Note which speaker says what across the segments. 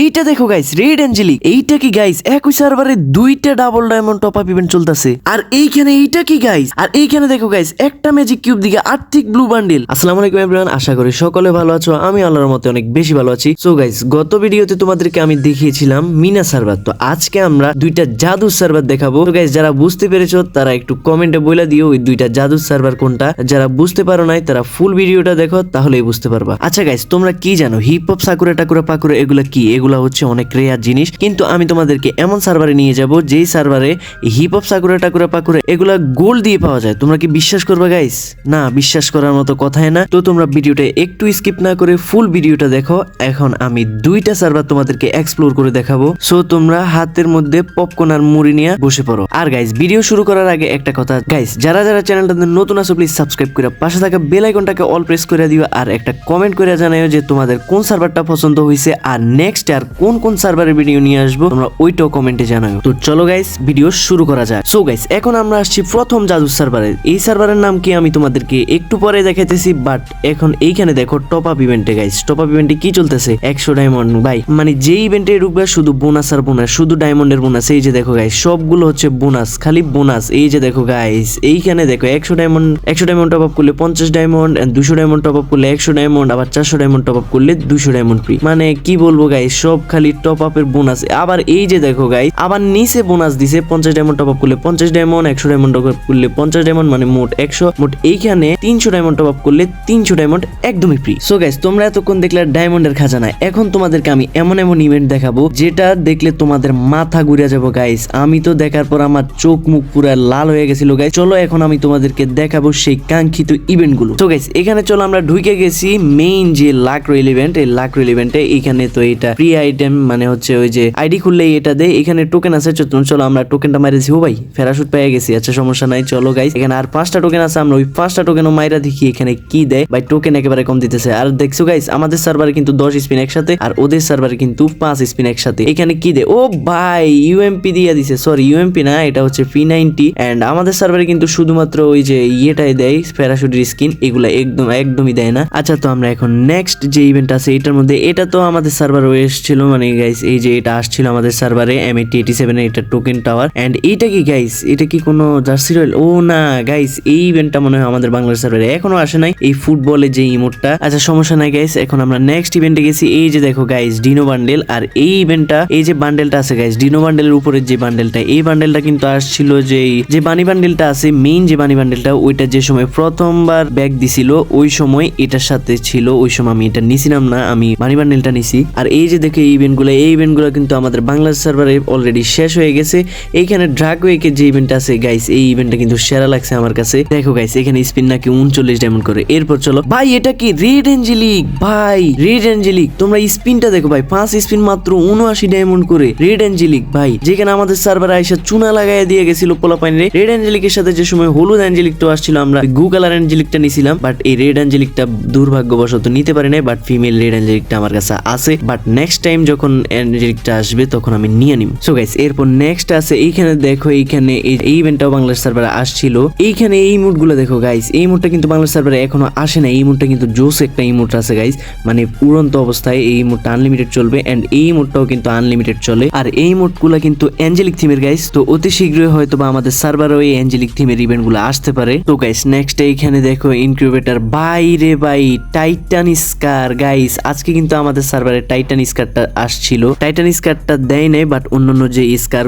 Speaker 1: এইটা দেখো guys red অ্যাঞ্জেলিক এইটা কি গাইস একই সার্ভারে দুইটা double diamond top up event চলতেছে। আর এইখানে এইটা কি গাইস আর এইখানে দেখো গাইস একটা ম্যাজিক কিউব দিকে আর্থিক ব্লু বান্ডিল আসসালামু আলাইকুম এভরিওয়ান আশা করি সকলে ভালো আছো। আমি আল্লাহর মতে অনেক বেশি ভালো আছি। সো গাইস গত ভিডিওতে তোমাদেরকে আমি দেখিয়েছিলাম মিনা সার্ভার তো আজকে আমরা দুইটা জাদু সার্ভার দেখাবো। তো গাইস যারা বুঝতে পেরেছ, তারা একটু কমেন্টে বলে দিও ওই দুইটা জাদু সার্ভার কোনটা। যারা বুঝতে পারো নাই, তারা ফুল ভিডিওটা দেখো, তাহলেই বুঝতে পারবা। আচ্ছা গাইস তোমরা কি জানো? হিপ হপ সাকুরা টাকুরা পাকুরা এগুলা কি? এগুলা হচ্ছে অনেক রেয়ার জিনিস। কিন্তু আমি তোমাদেরকে এমন সার্ভারে নিয়ে যাব, যেই সার্ভারে হিপ হপ সাকুরা টাকুরা পাকুরা এগুলা গোল দিয়ে পাওয়া যায়। তোমরা কি বিশ্বাস করবে গাইস না, বিশ্বাস করার মতো কথাই না। তো তোমরা ভিডিওটা একটু স্কিপ না করে ফুল ভিডিওটা দেখো। এখন আমি দুইটা সার্ভার তোমাদেরকে এক্সপ্লোর করে দেখাবো। সো তোমরা হাতের মধ্যে পপকর্ন আর মুড়ি নিয়ে বসে পড়ো। আর গাইস ভিডিও শুরু করার আগে একটা কথা গাইস যারা যারা চ্যানেলটাতে নতুন আছো প্লিজ সাবস্ক্রাইব করে পাশে থাকা বেল আইকনটাকে অল প্রেস করে দিও। আর একটা কমেন্ট করে জানাও যে তোমাদের কোন সার্ভারটা পছন্দ হয়েছে আর নেক্সট আর কোন কোন সার্ভারের ভিডিও নিয়ে আসব, তোমরা ওইটাও কমেন্টে জানাও। তো চলো গাইস ভিডিও শুরু করা যাক। সো গাইস এখন আমরা আসছি প্রথম জাদু সার্ভারে। এই সার্ভারের নাম কি আমি তোমাদেরকে একটু পরে দেখাইতেছি বাট এখন এইখানে দেখো টপ আপ ইভেন্টে গাইস টপ আপ ইভেন্টে কি চলতেছে? একশো ডায়মন্ড ভাই। মানে যে ইভেন্টে ঢুকবে, শুধু বোনাস আর বোনাস শুধু ডায়মন্ডের বোনাস এই যে দেখো গাইস সবগুলো হচ্ছে বোনাস খালি বোনাস এই যে দেখো গাইস এইখানে দেখো একশো ডায়মন্ড একশো ডায়মন্ড টপ আপ করলে পঞ্চাশ ডায়মন্ড দুশো ডায়মন্ড টপ আপ করলে একশো ডায়মন্ড আবার চারশো ডায়মন্ড টপ আপ করলে দুশো ডায়মন্ড ফ্রি মানে কি বলব গাইস সব খালি টপ আপের বোনাস আবার এই যে দেখো গাইস আবার নিচে বোনাস দিছে পঞ্চাশ ডায়মন্ড টপ আপ করলে পঞ্চাশ ডায়মন্ড একশো ডায়মন্ড টপ আপ করলে পঞ্চাশ ডায়মন্ড মানে মোট একশো। মোট এইখানে তিনশো ডায়মন্ড টপ আপ করলে তিনশো ডায়মন্ড একদমই ফ্রি সো গাইস তোমরা এতক্ষণ দেখলে ডায়মন্ডের খাজানা। এখন তোমাদেরকে আমি এমন এমন ইভেন্ট দেখাবো, যেটা দেখলে তোমাদের মাথা ঘুরে যাব গাইস আমি তো দেখার পর আমার চোখ মুখ পুরা লাল হয়ে গেছিল গাইস চলো এখন আমি তোমাদেরকে দেখাবো সেই কাঙ্ক্ষিত ইভেন্টগুলো। তো গাইস এখানে চলো আমরা ঢুকে গেছি মেইন যে লাক রয়েল ইভেন্ট এই লাক রয়েল ইভেন্টে এখানে তো এটা ফ্রি আইটেম মানে হচ্ছে ওই যে আইডি খুললেই এটা দেয়। এখানে টোকেন আছে চলো আমরা টোকেনটা মাইরেছি ও ভাই ফেরাশুট পেয়ে গেছি। আচ্ছা সমস্যা নাই, চলো গাইস এখানে আর পাঁচটা টোকেন আছে, আমরা ওই পাঁচটা টোকেনও মাইরা দেখি এখানে কি দেয়। ভাই টোকেন একেবারে কম দিতেছে। আর দেখছ গাইস আমাদের সার্ভারে কিন্তু দশ স্পিন একসাথে, আর ওদের সার্ভারে কিন্তু পাঁচ স্পিন একসাথে। এখানে কি দেয়? ও ভাই ইউএমপি দিয়ে দিছে। সরি ইউএমপি না, এটা হচ্ছে পি নাইনটি অ্যান্ড আমাদের সার্ভারে কিন্তু শুধুমাত্র ওই যে ইয়েটাই দেয় প্যারাশুটের স্কিন এগুলা একদম একদমই দেয় না। আচ্ছা তো আমরা এখন নেক্সট যে ইভেন্ট আছে, এটার মধ্যে এটা তো আমাদের সার্ভার এসেছিল মানে গাইস এই যে এটা আসছিল আমাদের সার্ভারে এম এইটি এইটি সেভেন এটা টোকেন টাওয়ার অ্যান্ড এইটা কি গাইস এটা কি কোনো জার্সি রয়েল ও না গাইস এই ইভেন্টটা মনে হয় আমাদের বাংলার সার্ভারে এখনও আসে নাই। এই ফুটবলের যে ইমোটটা আচ্ছা সমস্যা নাই গাইস এখন আমরা নেক্সট ইভেন্টে গেছি। এই যে দেখো গাইস ডিনো বান্ডেল আর এই ইভেন্টটা এই যে বান্ডেলটা আছে গাইস ডিনো বান্ডেলের উপরের যে বান্ডেলটা এই বান্ডেলটা কিন্তু আসছিল যে যে বানি বান্ডেলটা আছে মেইন যে বানি বান্ডেলটা ওইটা যে সময় প্রথমবার ব্যাগ দিছিল, ওই সময় এটার সাথে ছিল, ওই সময় আমি এটা নিছিলাম না, আমি বানি বান্ডেলটা নিছি। আর এই যে দেখো এই ইভেন্টগুলো এই ইভেন্টগুলো কিন্তু আমাদের বাংলা সার্ভারে অলরেডি শেষ হয়ে গেছে। এইখানে ড্রাগ ওয়েকের যে ইভেন্ট আছে গাইস এই ইভেন্টটা কিন্তু সেরা লাগছে আমার কাছে। দেখো গাইস এখানে স্পিন নাকি উনচল্লিশ ডায়মন্ড করে। এরপর চলো, ভাই, এটা কি রেড অ্যাঞ্জেলিক ভাই রেড অ্যাঞ্জেলিক তোমরা স্পিনটা দেখো, ভাই, পাঁচ স্পিন মাত্র উনআশি ডায়মন্ড করে। রেড অ্যাঞ্জেলিক ভাই, যেখানে আমাদের সার্ভারে আইসা চুনা লাগাই দিয়ে গেছিল পোলাপাইন রেড অ্যাঞ্জেলিকের সাথে যে সময় হলুদ অ্যাঞ্জেলিক তো আসছিল, আমরা গু কালার অ্যাঞ্জেলিকটা নিছিলাম বাট এই রেড অ্যাঞ্জেলিকটা দুর্ভাগ্যবশত নিতে পারি নাই বাট ফিমেল রেড অ্যাঞ্জেলিকটা আমার কাছে আছে। বাট নেক্সট টাইম যখন অ্যাঞ্জেলিকটা আসবে, তখন আমি নিয়ে নিব সো গাইস এরপর নেক্সট আছে, এইখানে দেখো, এইখানে এই ইভেন্টটাও বাংলাদেশ সার্ভারে আসছিল। এইখানে এই মুডগুলো দেখো গাইস এই মুডটা কিন্তু বাংলাদেশ সার্ভারে এখনও আসে না এই মুডটা কিন্তু জোস একটা ইমোট আছে গাইস মানে উড়ন্ত অবস্থায় এই মুডটা আনলিমিটেড চলবে এন্ড এই মুডটাও কিন্তু আনলিমিটেড চলে। আর এই মুডগুলা কিন্তু অ্যাঞ্জেলিক থিমের গাইস তো অতি শীঘ্রই হয়তো বা আমাদের সার্ভারও এই অ্যাঞ্জেলিক থিমের ইভেন্টগুলো আসতে পারে। তো গাইস নেক্সট এইখানে দেখো ইনকিউবেটার বাইরে বাই টাইটান স্কার গাইস আজকে কিন্তু আমাদের সার্ভারে টাইটান স্কারটা আসছিল। টাইটান স্কারটা দেয় নাই বাট অন্যান্য যে স্কার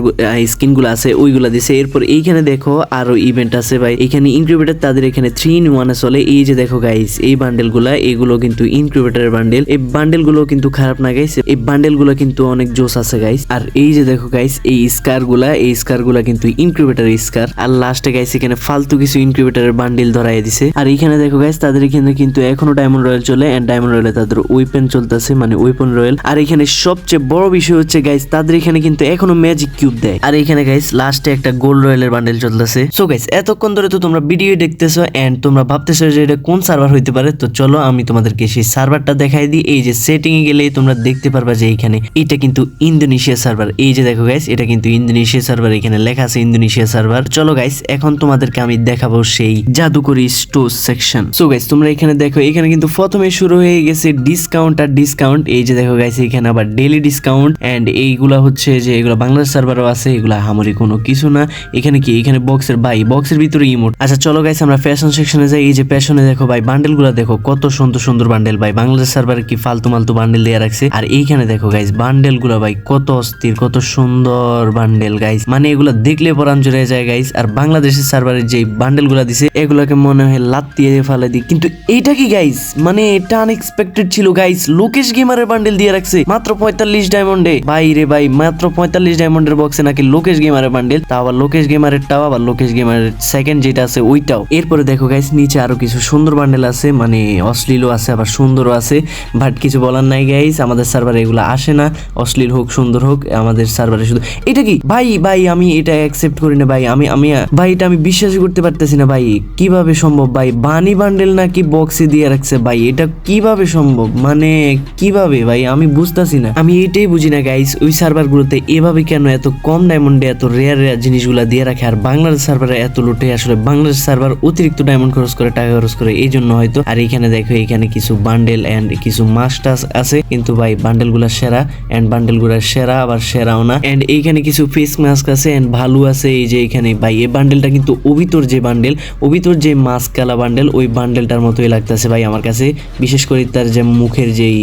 Speaker 1: স্কিনগুলো আছে, ওইগুলা দিছে। এরপর এইখানে দেখো আরও ইভেন্ট আছে ভাই। এখানে ইনকিউবেটার তাদের এখানে থ্রি ইন ওয়ানে চলে। এই যে দেখো গাইস এই বান্ডেলগুলা এগুলো কিন্তু ইনকিউবেটারের বান্ডেল এই বান্ডেলগুলো কিন্তু খারাপ না গাইস এই বান্ডেলগুলো কিন্তু অনেক জোস আছে গাইস আর এই যে দেখো গাইস এই স্কারগুলা এই স্কারগুলা কিন্তু ইনকিউবেটার স্কার আর লাস্টে গাইস এখানে ফালতু কিছু ইনকিউবেটারের বান্ডেল ধরাই দিছে। আর এইখানে দেখো গাইস তাদের এখানে কিন্তু এখনও ডায়মন্ড রয়্যাল চলে এন্ড ডায়মন্ড রয়্যালে তাদের ওয়েপেন চলতেছে মানে ওয়েপন রয়্যাল আর এখানে সবচেয়ে বড় বিষয় হচ্ছে গাইস তাদের এখানে কিন্তু এখনও ম্যাজিক কিউব দেয়। আর এখানে গাইস লাস্টে একটা গোল্ড রয়্যালের বান্ডেল চলতেছে। সো গাইস এতক্ষণ ধরে তো তোমরা ভিডিও দেখতেছো এন্ড তোমরা ভাবতেছো যে এটা কোন সার্ভার হইতে পারে, তো চলো আমি তোমাদেরকে সেই সার্ভারটা দেখাই দিই। এই যে সেটিং এ গেলে তোমরা দেখতে পারবা যে এইখানে এটা কিন্তু ইন্দোনেশিয়া সার্ভার এই যে দেখো গাইস এটা কিন্তু ইন্দোনেশিয়া সার্ভার এখানে লেখা আছে ইন্দোনেশিয়া সার্ভার চলো গাইস এখন তোমাদেরকে আমি দেখাবো সেই জাদুকরি স্টোর সেকশন সো গাইস তোমরা এখানে দেখো, এখানে কিন্তু প্রথমে শুরু হয়ে গেছে ডিসকাউন্ট আর ডিসকাউন্ট এই যে দেখো গাইস এখানে আবার ডেলি ডিসকাউন্ট এন্ড এইগুলা হচ্ছে যে এগুলো বাংলাদেশ সার্ভারও আছে, এগুলা হামারি কোনো কিছু না। এখানে কি? এখানে বক্সের ভাই বক্সের ভিতরে ইমোট আচ্ছা চলো গাইস আমরা ফ্যাশন সেকশনে যাই। এই যে ফ্যাশনে দেখো ভাই বান্ডেলগুলো দেখো, কত সুন্দর সুন্দর বান্ডেল ভাই। বাংলাদেশ সার্ভারে কি ফালতু মালতু বান্ডেল দিয়ে রাখছে? আর এইখানে দেখো গাইস বান্ডেলগুলো ভাই, কত অস্থির, কত সুন্দর বান্ডেল গাইস মানে এগুলো দেখলে পরান জুড়ে যায় গাইস আর বাংলাদেশের সার্ভারের যে বান্ডেলগুলা দিছে, এগুলোকে মনে হয় লাত দিয়ে ফেলে দিই। কিন্তু এইটা কি গাইস মানে এটা আনএক্সপেক্টেড ছিল গাইস লোকেশ গেমারের বান্ডেল দিয়ে রাখছে। মাত্র পঁয়তাল্লিশ ডায়মন্ডে ভাই রে ভাই, মাত্র পঁয়তাল্লিশ ডায়মন্ডের বক্সে নাকি লোকেশ গেমারের বান্ডেল তা আবার লোকেশ গেমারের টাও, আবার লোকেশ গেমারের সেকেন্ড যেটা আছে ওইটাও। এরপরে দেখো গাইস নিচে আরও কিছু সুন্দর বান্ডেল আছে মানে অশ্লীলও আছে, আবার সুন্দরও আছে। বাট কিছু বলার নাই গাইস আমাদের সার্ভারে এগুলো আসে না। অশ্লীল হোক, সুন্দর হোক, আমাদের সার্ভারে শুধু এটা কি? ভাই ভাই, আমি এটা অ্যাকসেপ্ট করি না, ভাই। আমি আমি ভাই, এটা আমি বিশ্বাসই করতে পারতেছি না, ভাই। কীভাবে সম্ভব, ভাই? বানি বান্ডেল নাকি বক্সে দিয়ে রাখছে, ভাই? এটা কীভাবে সম্ভব? মানে কীভাবে, ভাই? আমি বুঝতাছি না। আমি এটাই বুঝি না গাইস ওই সার্ভারগুলোতে এভাবে কেন এত কম ডায়মন্ডে এত রেয়ার রেয়ার জিনিসগুলো দিয়ে রাখে? আর বাংলাদেশ সার্ভারে এত লুটে আসলে বাংলাদেশ সার্ভার অতিরিক্ত ডায়মন্ড খরচ করে, টাকা খরচ করে, এই জন্য হয়তো। আর এখানে দেখো, এখানে কিছু বান্ডেল এন্ড কিছু মাস্টার্স আছে। কিন্তু ভাই বান্ডেলগুলা সেরা এন্ড বান্ডেলগুলা সেরা, আবার সেরাও না। এন্ড এইখানে কিছু ফেস মাস্ক আছে এন্ড ভালো আছে। এই যে এখানে ভাই, এই বান্ডেলটা কিন্তু অভিতর যে বান্ডেল অভিতর যে মাস্ক কালা বান্ডেল ওই বান্ডেলটার মতোই লাগতেছে ভাই আমার কাছে। বিশেষ করে তার যে মুখের যেই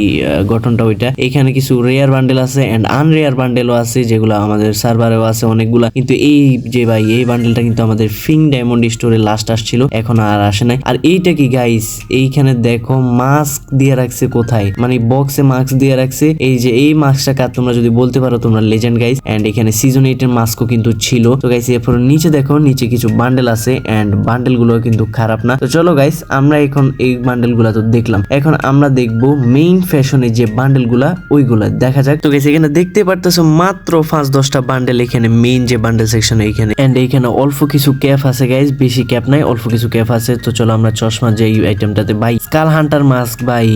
Speaker 1: গঠনটা ওইটা। এখানে কিছু রেয়ার বান্ডেল আছে এন্ড আনরেয়ার বান্ডেলও আছে, যেগুলো আমাদের সার্ভারেও আছে অনেকগুলা। কিন্তু এই যে ভাই, এই বান্ডেলটা কিন্তু আমাদের ফিং ডায়মন্ড স্টোরে লাস্ট আসছিল, এখন আর আসে নাই। আর এইটা কি গাইস এইখানে দেখো মাস্ক দিয়ে রাখছে কোথায়? মানে বক্সে মাস্ক দিয়ে রাখছে। এই যে এই মাস্কটা কার? তোমরা যদি বলতে পারো, তোমরা লেজেন্ড গাইস এন্ড এখানে সিজন এইট এর মাস্কও কিন্তু ছিল। তো গাইস এরপর নিচে দেখো, নিচে কিছু বান্ডেল আছে এন্ড বান্ডেলগুলো কিন্তু খারাপ না। তো, চলো গাইস আমরা এখন এই বান্ডেলগুলা তো দেখলাম। এখন আমরা দেখব মেইন ফ্যাশনে যে বান্ডেলগুলা ওইগুলা। দেখা যাক। তো গাইস এখানে দেখতে পারতেছো মাত্র পাঁচ দশটা বান্ডেল এখানে মেইন যে বান্ডেল সেকশন এইখানে এন্ড এইখানে অল্প কিছু ক্যাপ আছে গাইস বেশি ক্যাপ নাই, অল্প কিছু ক্যাপ আছে। তো চলো আমরা চশমা যে আইটেমটাতে ভাই স্কাল হান্টার মাস্ক ভাই,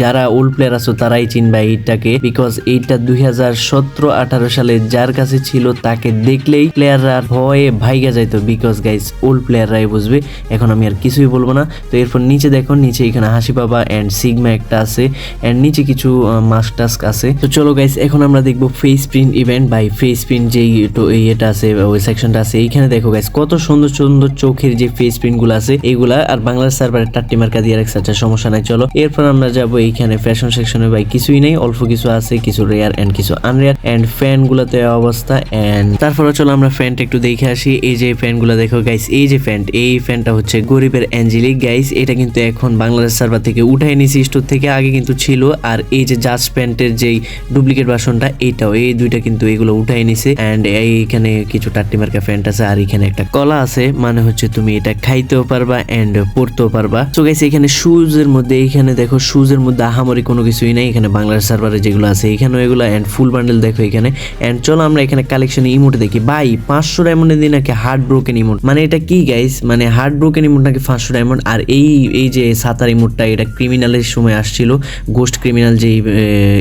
Speaker 1: যারা ওল্ড প্লেয়ার আছো তারাই চিনবে এইটাকে। বিকজ এইটা দুই হাজার সতেরো আঠারো সালে যার কাছে ছিল তাকে দেখলেই প্লেয়াররা ভয়ে ভাইগা যাইতো। বিকজ গাইস ওল্ড প্লেয়াররাই বুঝবে, এখন আমি আর কিছুই বলব না। তো এরপর নিচে দেখো, নিচে এখানে হাসি পাবা এন্ড সিগমা একটা আছে। এন্ড নিচে কিছু মাস্ক টাস্ক আছে। তো চলো গাইস এখন আমরা দেখব face print event by face print যে ইয়েটা আছে, ওই সেকশনটা আছে। এইখানে দেখো গাইস কত সুন্দর সুন্দর চোখের যে ফেস প্রিন্টগুলো আছে এইগুলা আর বাংলাদেশ সার্ভারে টাট্টি মার্কা দিয়ে রাখছে আচ্ছা সমস্যা নাই, চলো। এরপর আমরা যাব এইখানে ফ্যাশন সেকশনে ভাই কিছুই নেই, অল্প কিছু আছে, কিছু রেয়ার এন্ড কিছু আনরেয়ার এন্ড ফ্যান গুলাতে অবস্থা এন্ড তারপরে চলো আমরা ফ্যানটা একটু দেখে আসি। এই যে ফ্যানগুলা দেখো গাইস এই যে ফ্যান এই ফ্যানটা হচ্ছে গরিবের অ্যাঞ্জেলিক গাইস এটা কিন্তু এখন বাংলাদেশ সার্ভার থেকে উঠাই নিছি স্টোর থেকে, আগে কিন্তু ছিল। আর এই যে জাজ প্যান্টের যেই ডুপ্লিকেট বাসনটা এইটাও। এই দুইটা কিন্তু এগুলো উঠাই নিছে। এন্ড এইখানে কিছু টাট্টি মার্কা ফ্যান্ট আছে, আর এখানে একটা কলা আছে। মানে হচ্ছে তুমি এটা খাইতেও পারবা এন্ড পড়তেও পারবা। তো গাইস এখানে শুজ এর মধ্যে, এইখানে দেখো শুজ এর মধ্যে আহামরি কোনো কিছুই নাই। এখানে বাংলার সার্ভারে যেগুলো আছে, এখানেও এগুলো এন্ড ফুল বান্ডেল দেখো এখানে। এন্ড চলো আমরা এখানে কালেকশনে ইমোট দেখি। বাই পাঁচশো ডায়মন্ডের দিন নাকি হার্ড ব্রোকেন ইমোট মানে এটা কি গাইস মানে হার্ড ব্রোকেন ইমোট নাকি পাঁচশো ডায়মন্ড আর এই এই যে সাতার ইমোটটা এটা ক্রিমিনালের সময় আসছিল। গোস্ট ক্রিমিনাল যে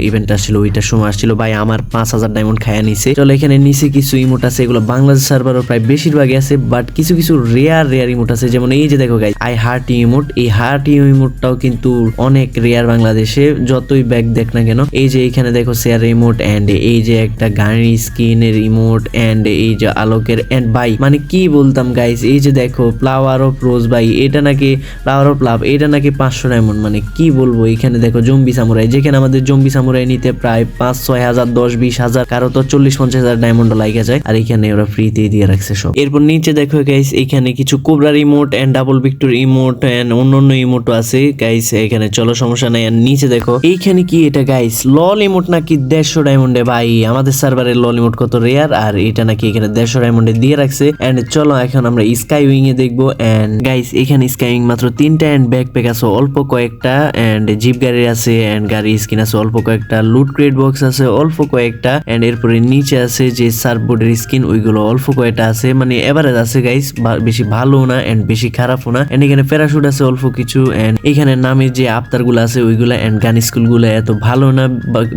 Speaker 1: ইভেন্ট আসছিল ওইটার সময় আসছিল। ভাই, আমার পাঁচ হাজার ডায়মন্ড খায়া নিছে। চলো, এখানে নিচে কিছু ইমোট আছে, এগুলো বাংলাদেশ সার্ভারও প্রায় বেশিরভাগই আছে বাট কিছু কিছু রেয়ার রেয়ার ইমোট আছে। যেমন এই যে দেখো গাইস আই হার্ট ইমোট এই হার্ট ইমোটটাও কিন্তু অনেক রেয়ার বাংলাদেশে, যতই ব্যাগ দেখ না কেন। এই যে এখানে দেখো শেয়ার ইমোট এন্ড এই যে একটা গাড়ির স্কিনের ইমোট এন্ড এই যে আলোকের এন্ড বাই মানে কি বলতাম গাইস এই যে দেখো ফ্লাওয়ার অফ রোজ বাই এটা নাকি ফ্লাওয়ার অফ লাভ এটা নাকি পাঁচশো ডায়মন্ড মানে কি বলব? এখানে দেখো জম্বি সামুরাই যেখানে আমাদের জম্বি সামুরাই নিতে প্রায় পাঁচ, ছয় হাজার, দশ, বিশ হাজার, কারও তো চল্লিশ, পঞ্চাশ হাজার ডায়মন্ড লাগে যায়। আর এখানে ওরা ফ্রিতে দিয়ে রাখছে সব। এরপর নিচে দেখো গাইস এখানে কিছু কোবরার emote and double victor emote and অন্য অন্য ইমোটও আছে। গাইস এখানে চলো, সমস্যা নাই। আর নিচে দেখো, এইখানে কি এটা গাইস লল ইমোট নাকি দেড়শো ডায়মন্ডে ভাই, আমাদের সার্ভারের লল ইমোট কত রেয়ার আর এটা নাকি এখানে দেড়শো ডায়মন্ডে দিয়ে রাখছে। এন্ড চলো, এখন আমরা স্কাই উইং এ দেখব। এন্ড গাইস এখানে স্কাই উইং মাত্র তিনটা এন্ড ব্যাকপ্যাক আছে, অল্প কয়েকটা। এন্ড জিপ গাড়ি আছে এন্ড গাড়ি স্কিন আছে, অল্প কয়েকটা। লুট ক্রেট বক্স আছে, অল্প কয়েকটা এন্ড এরপরে নিচে আছে যে সার্ফবোর্ডের স্কিন ওইগুলো অল্প কয়েকটা আছে মানে এভারেজ আছে গাইস বেশি ভালো না এন্ড বেশি খারাপও না এন্ড এখানে প্যারাশুট আছে অল্প কিছু এন্ড এখানে নামে যে আফতারগুলো আছে, ওইগুলা এন্ড গান স্কুলগুলো এত ভালো না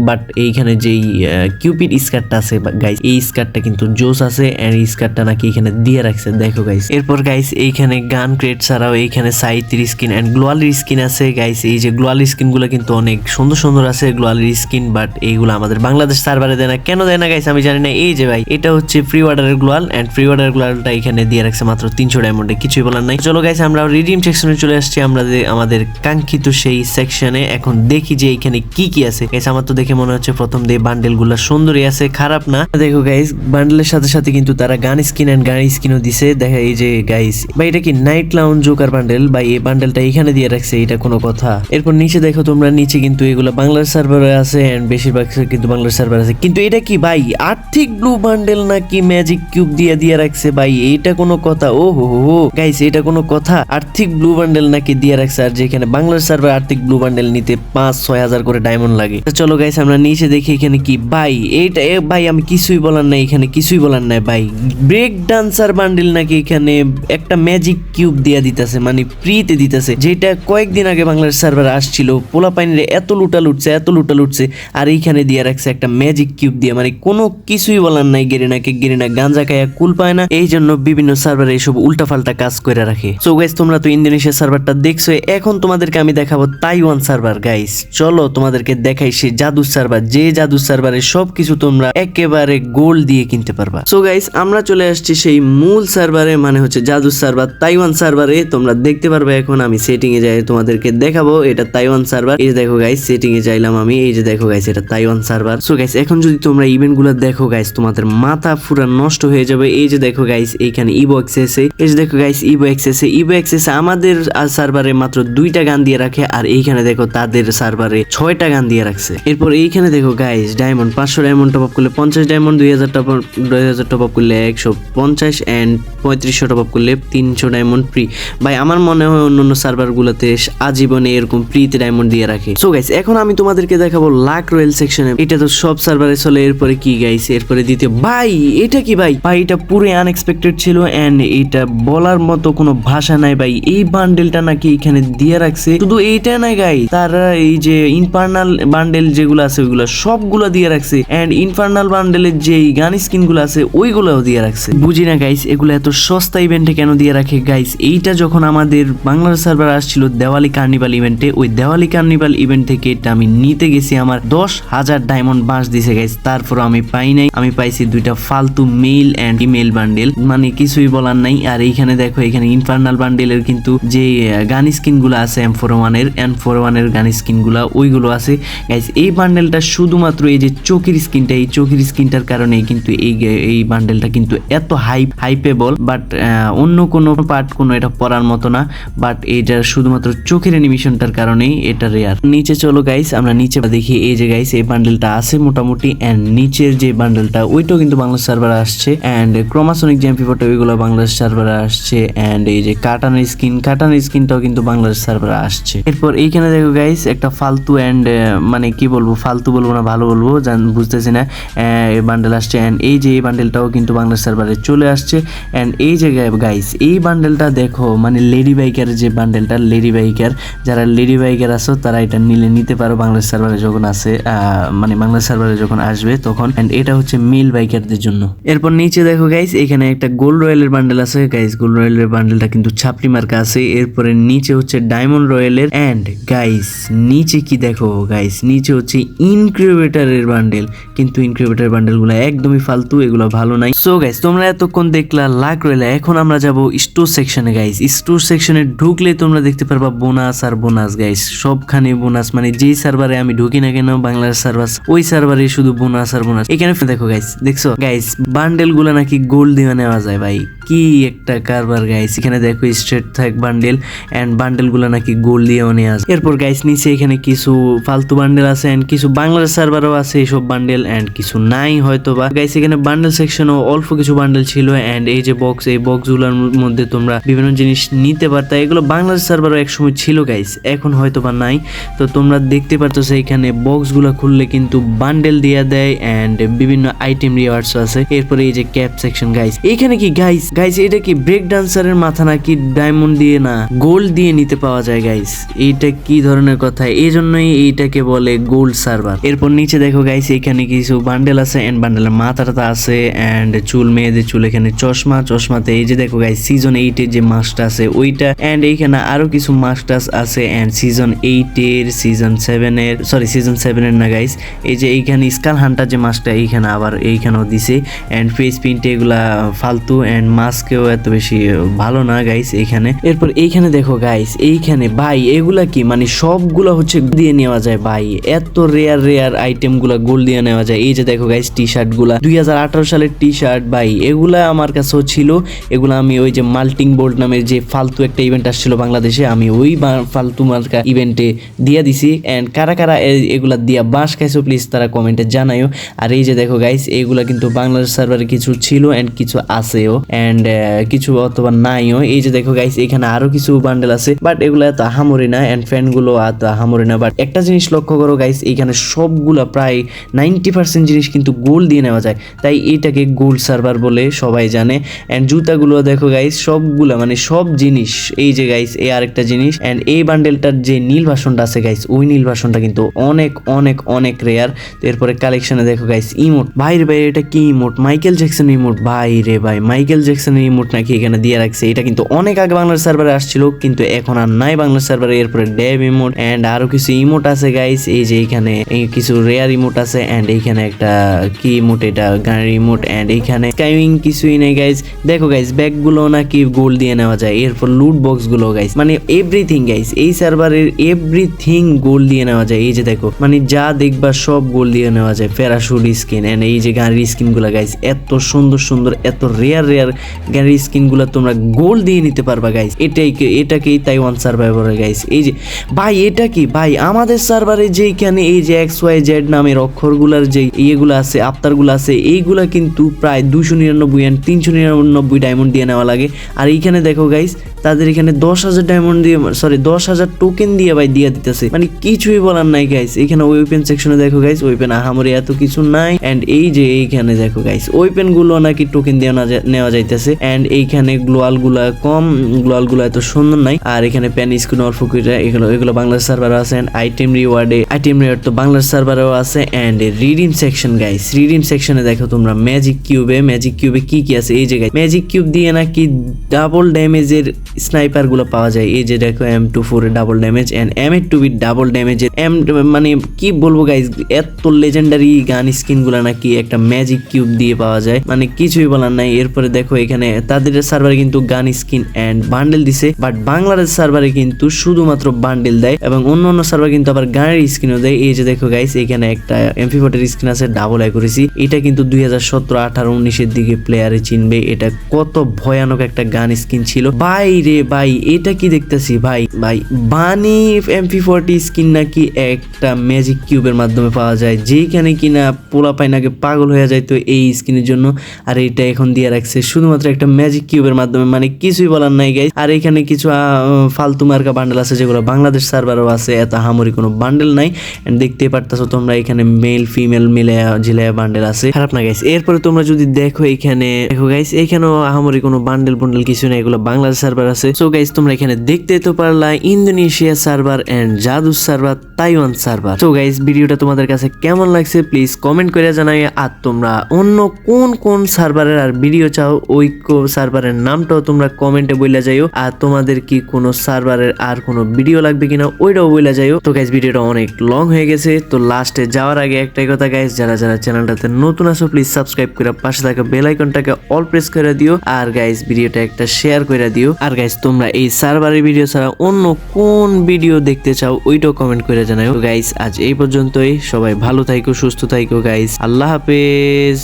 Speaker 1: বাট এইখানে যেই কিউপিড স্কার্টটা আছে গাইস এই স্কার্টটা কিন্তু জোস আছে এন্ড এই স্কার্টটা নাকি এখানে দিয়ে রাখছে, দেখো গাইস এরপর গাইস এইখানে গান ক্রেট ছাড়াও এইখানে সাইতির স্কিন এন্ড গ্লোয়ালির স্কিন আছে গাইস এই যে গ্লোয়ালির স্কিনগুলো কিন্তু অনেক সুন্দর সুন্দর আছে গ্লোয়ালির স্কিন বাট এইগুলো আমাদের বাংলাদেশ সার্ভারে দেয় না। কেন দেয় না গাইস আমি জানি না। এই যে ভাই, এটা হচ্ছে ফ্রি ওয়াটারের গ্লোয়াল এন্ড ফ্রি ওয়াটার গ্লোয়ালটা এখানে দিয়ে রাখছে মাত্র তিনশো ডায়মন্ডে কিছুই বলার নাই। চলো গাইস আমরা রিডিম সেকশনে চলে আসছি। আমরা আমাদের কাঙ্ক্ষিত সেই সেকশনে এখন দেখি যে এখানে কি কি আছে। গাইস আমার তো দেখে মনে হচ্ছে প্রথম দিয়ে বান্ডেলগুলা সুন্দরই আছে। খারাপ না। দেখো গাইস বান্ডেলের সাথে সাথে কিন্তু তারা গান স্কিন এন্ড গান স্কিনও দিছে। দেখা, এই যে গাইস ভাই, এটা কি নাইট লাউঞ্জ জোকার বান্ডেল বা এই বান্ডেলটা এখানে দিয়ে রাখছে, এটা কোনো কথা। এরপর নিচে দেখো তোমরা, নিচে কিন্তু এগুলো বাংলার সার্ভারে আছে। এন্ড বেশিরভাগ কিন্তু বাংলার সার্ভার আছে। কিন্তু এটা কি ভাই, আর্থিক ব্লু বান্ডেল নাকি ম্যাজিক কিউব দিয়ে দিয়ে রাখছে ভাই? এটা কোনো কথা? ও হো হো। গাইস এটা কোনো কথা? আর্থিক ব্লু বান্ডেল নাকি দিয়ে রাখছে? আর যেখানে বাংলার সার্ভার আর্থিক ব্লু বান্ডেল নিতে পাঁচ, ছয় হাজার করে ডায়মন্ড লাগে। চলো গাইস আমরা নিচে দেখি এখানে কি। ভাই, এইটা, এ, ভাই, আমি কিছুই বলার নাই এখানে, কিছুই বলার নাই ভাই। ব্রেক ডান্সার বান্ডেল নাকি এখানে একটা ম্যাজিক কিউব দিয়ে দিতেছে মানে ফ্রিতে দিতেছে। যেটা কয়েকদিন আগে বাংলার সার্ভার আসছিল। পোলা পাইনের এত লুটা লুটছে, এত লুটা লুটছে। আর এইখানে দিয়ে রাখছে একটা ম্যাজিক কিউব দিয়ে। মানে কোনো কিছুই বলার নাই, গেরিনাকে, গেরিনা গাঞ্জা খায়া কুল পায় না। এই জন্য বিভিন্ন সার্ভারে এইসব উল্টাপাল্টা কাজ করে রাখে। সো গাইস তোমরা তো ইন্দোনেশিয়া সার্ভারটা দেখছ এখন তোমাদেরকে আমি দেখাবো তাইওয়ান সার্ভার গাইস চলো তোমাদেরকে দেখাই সেই জাদু সার্ভার যে জাদু সার্ভারে সবকিছু তোমরা একেবারে গোল্ড দিয়ে কিনতে পারবা। সো গাইস আমরা চলে আসছি সেই মূল সার্ভারে মানে হচ্ছে জাদু সার্ভার তাইওয়ান সার্ভারে তোমরা দেখতে পারবে এখন আমি সেটিং এ যাই, তোমাদেরকে দেখাবো। এটা তাইওয়ান সার্ভার এই দেখো গাইস সেটিং এ যাইলাম আমি। এই যে দেখো গাইস এটা তাইওয়ান সার্ভার সো গাইস এখন যদি তোমরা ইভেন্টগুলো দেখো গাইস তোমাদের মাথা পুরো নষ্ট হয়ে যাবে। এই যে দেখো গাইস এইখানে ইবো এক্সেসে এই যে দেখো গাইস ইবো এক্সেসে ইবো এক্সেসে আমাদের সার্ভারে মাত্র দুইটা গান দিয়ে রাখে, আর এইখানে দেখো, তাদের সার্ভারে ছয়টা গান দিয়ে রাখছে। এরপর এইখানে দেখো গাইস ডায়মন্ড পাঁচশো ডায়মন্ড টপ আপ করলে পঞ্চাশ ডায়মন্ড দুই হাজার টপ দুই হাজার টপ আপ করলে একশো পঞ্চাশ অ্যান্ড পঁয়ত্রিশশো টপ আপ করলে তিনশো ডায়মন্ড ফ্রি ভাই, আমার মনে হয় অন্য অন্য সার্ভার গুলোতে আজীবনে এরকম ফ্রিতে ডায়মন্ড দিয়ে রাখে। সো গাইস এখন আমি তোমাদেরকে দেখাবো লাক রয়েল সেকশনে এটা তো সব সার্ভারে চলে, এরপরে কি গাইস এরপরে দিতে ভাই, এটা কি ভাই? ভাই, এটা পুরো আনএক্সপেক্টেড ছিল এন্ড এটা বলার মতো কোনো ভাষা নাই ভাই। এই বান্ডেলটা নাকি এখানে দিয়ে রাখছে। শুধু এইটা না গাই তারা এই যে ইনফার্নাল বান্ডেল যেগুলো আছে, ওইগুলো সবগুলো দিয়ে রাখছে। এন্ড ইনফার্নাল বান্ডেলের যে গান স্কিনগুলো আছে, ওইগুলোও দিয়ে রাখছে। বুঝি না গাইস এগুলো এত সস্তা ইভেন্টে কেন দিয়ে রাখে গাইস এইটা যখন আমাদের বাংলার সার্ভার আসছিল দেওয়ালি কার্নিভাল ইভেন্টে ওই দেওয়ালি কার্নিভাল ইভেন্ট থেকে এটা আমি নিতে গেছি আমার দশ হাজার ডায়মন্ড বাঁশ দিছে গাইস তারপর আমি পাই নাই। আমি পাইছি দুইটা ফালতু মেল অ্যান্ড ইমেল বান্ডেল মানে কিছুই বলার নাই। আর এইখানে দেখো, এখানে ইনফার্নাল বান্ডেলের কিন্তু যে গান স্কিনগুলো আছে এম ফোর ওয়ানের এম ফোর ওয়ানের গান স্কিনগুলা, ওইগুলো আছে। গাইস এই বান্ডেলটা শুধুমাত্র এই যে চোখের স্কিনটা এই চোখের স্কিনটার কারণে কিন্তু এই এই বান্ডেলটা কিন্তু এত হাইপ হাইপেবল বাট অন্য কোনো পার্ট কোনো এটা পড়ার মতো না। বাট এটা শুধুমাত্র চোখের অ্যানিমেশনটার কারণেই এটা রেয়ার নিচে চলো গাইস আমরা নিচে দেখি। এই যে গাইস এই বান্ডেলটা আছে মোটামুটি এন্ড নিচের যে বান্ডেলটা ওইটাও কিন্তু বাংলাদেশ সার্ভারে আসছে এন্ড ক্রোমাসনিক জ্যাম্পি ফটো ওইগুলো বাংলাদেশ সার্ভারে আসছে এন্ড এই যে কাটানের স্কিন কাটানের স্কিনটাও কিন্তু বাংলাদেশ সার্ভারে আসছে। এরপর এইখানে দেখো গাইস একটা ফালতু এন্ড মানে কি বলব, ফালতু বলব না, ভালো বলব বুঝতেছি না এই বান্ডেল আসছে এন্ড এই যে এই বান্ডেলটাও কিন্তু বাংলাদেশ সার্ভারে চলে আসছে এন্ড এই যে গাইস এই বান্ডেলটা দেখো মানে লেডি বাইকের যে বান্ডেলটা লেডি বাইকার যারা লেডি বাইকার আছো, তারা এটা নিলে নিতে পারো বাংলাদেশ সার্ভারে যখন আসে আহ, মানে বাংলা সার্ভারে যখন আসবে তখন এন্ড এটা হচ্ছে মিল বাইকারদের জন্য। এরপর নিচে দেখো গাইস এখানে একটা গোল্ড রয়্যালের বান্ডেল আছে। গাইস গোল্ড রয়্যালের বান্ডেলটা কিন্তু ছাপড়ি মার্কা আছে। এরপরে নিচে হচ্ছে ডায়মন্ড রয়্যালের এন্ড গাইস নিচে কি দেখো গাইস নিচে হচ্ছে ইনক্রিবেটারের বান্ডেল কিন্তু ইনক্রিবেটার বান্ডেলগুলো একদমই ফালতু এগুলো ভালো নাই। সো গাইস তোমরা এতক্ষণ দেখলা লাখ রইলা। এখন আমরা যাব স্টোর সেকশনে গাইস স্টোর সেকশনে ঢুকলে তোমরা দেখতে পারবা বোনাস আর বোনাস গাইস সবখানে বোনাস মানে যেই সার্ভারে আমি ঢুকি না কেন বাংলার সার্ভার ওই সার্ভারে শুধু বোনাস আর বোনাস এখানে দেখো গাইস দেখছ? গাইস বান্ডেলগুলা নাকি গোল্ড দিয়ে নেওয়া যায় ভাই। কি একটা কারবার গাইস এখানে দেখো স্ট্রেট থাক বান্ডেল এন্ড বান্ডেলগুলা নাকি গোল্ড দিয়েও নেওয়া যায়। এরপর গাইস নিচে এখানে কিছু ফালতু বান্ডেল আছে এন্ড কিছু বাংলার সার্ভারও আছে এইসব বান্ডেল এন্ড কিছু নাই হয়তো বা গাইস এখানে বান্ডেল সেকশনও অল্প কিছু বান্ডেল ছিল এন্ড এই যে বক্স এই বক্সগুলোর মধ্যে তোমরা বিভিন্ন জিনিস নিতে পারতা। এগুলো বাংলাদেশ সার্ভারও একসময় ছিল গাইস এখন হয়তো বা নাই। তো তোমরা দেখতে পারতেছো এখানে বক্সগুলো খুললে কিন্তু বান্ডেল দিয়ে দেয় এন্ড বিভিন্ন আইটেম রিওয়ার্ডস আছে। এরপরে এই যে ক্যাপ সেকশন গাইস এখানে কি গাইস গাইস এটা কি ব্রেক ডান্সারের মাথা নাকি ডায়মন্ড দিয়ে না গোল্ড দিয়ে নিতে পাওয়া যায় গাইস এইটা কি ধরনের কথা? এই জন্যই এইটাকে বলে গোল্ড সার্ভার এরপর নিচে দেখো গাইস এখানে কিছু বান্ডেল আছে এন্ড বান্ডেলের মাথাটা আছে এন্ড চুল, মেয়েদের চুল এখানে চশমা, চশমাতে এই যে দেখো গাইস সিজন এইটের যে মাস্কটা আছে, ওইটা এন্ড এইখানে আরও কিছু মাস্টার্স আছে এন্ড সিজন এইটের সিজন সেভেনের সরি সিজন সিজন সেভেনের না গাইস এই যে এইখানে স্কাল হান্টার যে মাছটা এইখানে আবার এইখানেও দিছে। অ্যান্ড ফেস প্রিন্ট এগুলা ফালতু অ্যান্ড মাস্কেও এত বেশি ভালো না গাইস এইখানে। এরপর এইখানে দেখো গাইস এইখানে ভাই, এগুলা কি? মানে সবগুলা হচ্ছে দিয়ে নেওয়া যায়, ভাই। এত রেয়ার রেয়ার আইটেমগুলা গোল দিয়ে নেওয়া যায়। এই যে দেখো গাইস টি শার্টগুলা দুই হাজার আঠারো সালের টি শার্ট ভাই, এগুলা আমার কাছেও ছিল। এগুলা আমি ওই যে মাল্টিং বোল্ড নামের যে ফালতু একটা ইভেন্ট আসছিল বাংলাদেশে, আমি ওই ফালতু মার্কা ইভেন্টে দিয়ে দিছি। অ্যান্ড কারা কারা এগুলা দিয়া বাঁশ খাইছো প্লিজ তারা কমেন্টে জানাইও আর এই যে দেখো গাইস এগুলা কিন্তু বাংলাদেশ সার্ভারে কিছু ছিল অ্যান্ড কিছু আছেও অ্যান্ড কিছু অথবা নাইও। এই যে দেখো গাইস এখানে আরও কিছু বান্ডেল আছে বাট এগুলো এত আহামরি না অ্যান্ড ফ্যানগুলো এত আহামরি না। বাট একটা জিনিস লক্ষ্য করো গাইস এখানে সবগুলা প্রায় নাইনটি পার্সেন্ট জিনিস কিন্তু গোল দিয়ে নেওয়া যায়। তাই এটাকে গোল সার্ভার বলে সবাই জানে। অ্যান্ড জুতাগুলো দেখো গাইস সবগুলা মানে সব জিনিস, এই যে গাইস এই আরেকটা জিনিস। অ্যান্ড এই বান্ডেলটার যে নীল ভাষণটা আছে গাইস ওই নীল ভাষণটা কিন্তু অনেক অনেক অনেক অনেক রেয়ার এরপরে কালেকশনে দেখো গাইস ইমোট ভাই রে ভাই, এটা কি ইমোট মাইকেল জ্যাকসন ইমোট ভাই রে ভাই মাইকেল জ্যাকসনের ইমোট নাকি এখানে দিয়ে রাখছে। এটা কিন্তু অনেক আগে বাংলার সার্ভারে আসছিল, কিন্তু এখন আর নাই বাংলার সার্ভারে এরপরে ড্যাব ইমোট অ্যান্ড আরও কিছু ইমোট আছে গাইস এই যে এখানে কিছু রেয়ার ইমোট আছে অ্যান্ড এইখানে একটা, কি ইমোট এটা? গাড়ির ইমোট অ্যান্ড এইখানে স্কাইউইং কিছুই নেই গাইস দেখো গাইস ব্যাগগুলো নাকি গোল্ড দিয়ে নেওয়া যায়। এরপর লুট বক্সগুলো গাইস মানে এভরিথিং গাইস এই সার্ভারের এভরিথিং গোল্ড দিয়ে নেওয়া যায়। এই যে দেখো মানে যা দেখবা সব গোল দিয়ে নেওয়া যায়। প্যারাশুট স্কিন এন্ড এই যে গাড়ির স্কিনগুলা গাইস এত সুন্দর সুন্দর, এত রেয়ার রেয়ার গাড়ির স্কিনগুলা তোমরা গোল দিয়ে নিতে পারবা গাইস এটাই এটাকেই তাইওয়ান সার্ভাইভার গাইস এই যে, ভাই, এটা কি? ভাই, আমাদের সার্ভারে যেইখানে এই যে এক্স ওয়াই জেড নামের অক্ষরগুলার যে ইয়েগুলো আছে আফতারগুলো আছে, এইগুলা কিন্তু প্রায় দুশো নিরানব্বই অ্যান্ড তিনশো নিরানব্বই ডায়মন্ড দিয়ে নেওয়া লাগে। আর এইখানে দেখো গাইস তাদের এখানে দশ হাজার ডায়মন্ড দিয়ে সরি দশ হাজার টোকেন দিয়ে ভাই দিয়ে দিতেছে। মানে কিছুই বলার নাই গাইস এখানে ওয়েপেন সেকশনে দেখো গাইস ওয়েপেন আহামরি এত কিছু নাই। এন্ড এই যে এইখানে দেখো গাইস ওয়েপেনগুলো নাকি টোকেন দিয়ে নেওয়া যাইতেছে। এন্ড এইখানে গ্লোয়ালগুলা কম গ্লোয়ালগুলা এত সুন্দর নাই। আর এখানে প্যান স্ক্রিন অল্প এগুলো এগুলো বাংলাদেশ সার্ভার আছে। এন্ড আইটেম রিওয়ার্ডে আইটেম রিওয়ার্ড তো বাংলাদেশ সার্ভারেও আছে। And redeem section guys redeem সেকশনে দেখো তোমরা ম্যাজিক কিউবে ম্যাজিক কিউবে কি কি আছে? এই যে গাইস ম্যাজিক কিউব দিয়ে নাকি ডাবল ড্যামেজের স্নাইপারগুলো পাওয়া যায়। এই যে দেখো M two four double damage and M A two B double damage M মানে কি বলব গাইস এত লেজেন্ডারি গান স্কিনগুলা নাকি একটা ম্যাজিক কিউব দিয়ে পাওয়া যায়। মানে কিছুই বলার নাই। এরপরে দেখো এখানে তাদের সার্ভারে কিন্তু গান স্কিন এন্ড বান্ডেল দিছে। বাট বাংলাদেশ সার্ভারে কিন্তু শুধুমাত্র বান্ডেল দেয় এবং অন্য অন্য সার্ভার কিন্তু আবার গানের স্কিনও দেয়। এই যে দেখো গাইস এখানে একটা এমপি ফোর্টের স্কিন আছে ডাবল করেছি এটা কিন্তু দুই হাজার সতেরো আঠারো উনিশের দিকে প্লেয়ারে চিনবে। এটা কত ভয়ানক একটা গান স্কিন ছিল। ভাই রে ভাই, এটা কি দেখতেছি? ভাই ভাই, বানি এমপি ফোর্টি স্কিন নাকি একটা ম্যাজিক কিউবের মাধ্যমে পাওয়া যায়, যেইখানে কিনা পোলা পাই নাকি পাগল হয়ে যায় তো এই স্কিনের জন্য, আর এটা এখন দিয়ে রাখছে। শুধুমাত্র একটা ম্যাজিক কিউবের মাধ্যমে মানে কিছুই বলার নাই গাইস আর এখানে কিছু ফালতু মার্কা বান্ডেল আছে, যেগুলো বাংলাদেশ সার্ভারও আছে, এত হামরি কোনো বান্ডেল নাই। And দেখতেই পারতেছো তোমরা এখানে মেল ফিমেল মিলে ঝিলাইয়া বান্ডেল আছে। খারাপ না গাইস এরপরে তোমরা যদি দেখো এখানে, দেখো গাইস এখানেও আহামরি কোনো বান্ডেল বান্ডেল কিছু নেই, এগুলো বাংলাদেশ সার্ভার আছে। সো গাইস তোমরা এখানে দেখতে তো পারলা ইন্দোনেশিয়া সার্ভার এন্ড জাদু server, Taiwan server. So guys ভিডিওটা তোমাদের কাছে কেমন লাগছে প্লিজ কমেন্ট করে জানাই। আর তোমরা অন্য কোন কোন সার্ভারের আর ভিডিও চাও ওই সার্ভারের নামটাও তোমরা কমেন্টে বইলা যাইও। আর তোমাদের কি কোনো সার্ভারের আর কোনো ভিডিও লাগবে কিনা, ওইটাও বইলা যাইও। তো গাইস ভিডিওটা অনেক লং হয়ে গেছে। তো লাস্টে যাওয়ার আগে একটাই কথা গাইস যারা যারা চ্যানেলটাতে নতুন আসো প্লিজ সাবস্ক্রাইব করে পাশে থাকা বেল আইকনটাকে অল প্রেস করে দিও। আর গাইস ভিডিওটা একটা শেয়ার করে দিও। আর গাইস তোমরা এই সার্ভারের ভিডিও ছাড়া অন্য কোন ভিডিও দেখতে চাও, ওইটাও কমেন্ট করে জানাও গাইস আজ এই পর্যন্তই। সবাই ভালো থাইকো, সুস্থ থাইকো গাইস আল্লাহ হাফেজ।